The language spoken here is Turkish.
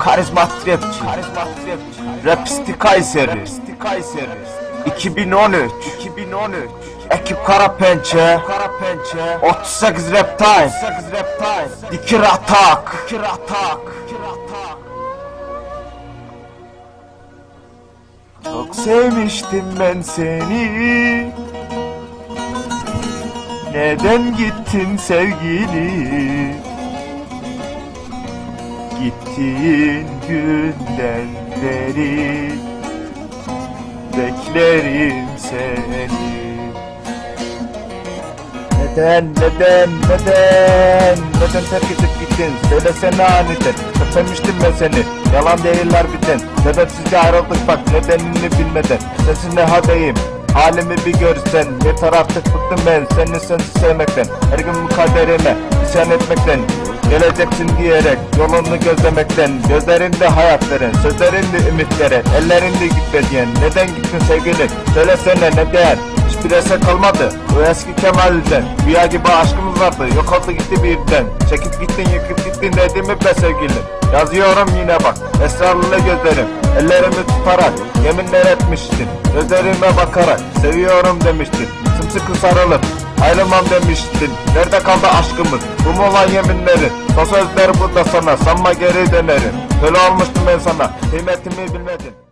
Karizmatik rapçi. Karizmatik rapçi. Rapisti Kayseri. Rapisti Kayseri. 2013. 2013. Ekip Kara Pençe. Kara Pençe. 38 Rap Time. 38 Rap Time. Dikir Atak. Dikir Atak. Çok sevmiştim ben seni. Neden gittin sevgili? Gittiğin günden beri beklerim seni. Neden, neden, neden, neden terk edip gittin? Söylesene aniden, sevmiştim ben seni. Yalan değiller biten, sebepsizce ayrıldık bak nedenini bilmeden. Sensiz ne hadeyim, halimi bir görsen. Yeter artık bıktım ben seni sensiz sevmekten. Her gün bu kaderime isyan etmekten. Geleceksin diyerek yolunu gözlemekten Gözlerinde hayat veren, sözlerinde ümit veren Ellerinde gitme diyen, neden gittin sevgilim Söylesene neden, hiçbir eser kalmadı. O eski Kemal'den, rüya gibi aşkımız vardı. Yok oldu gitti birden, çekip gittin yıkıp gittin dediğimi be sevgilim Yazıyorum yine bak, esrarlı gözlerim. Ellerimi tutarak, yeminler etmiştin. Gözlerime bakarak, seviyorum demiştin. Sımsıkı sarılıp, Ayrılmam demiştin. Nerede kaldı aşkımız? Bu olan yeminlerin Son sözler burada sana Sanma geri dönerim. Köle olmuştum ben sana. Kıymetimi bilmedin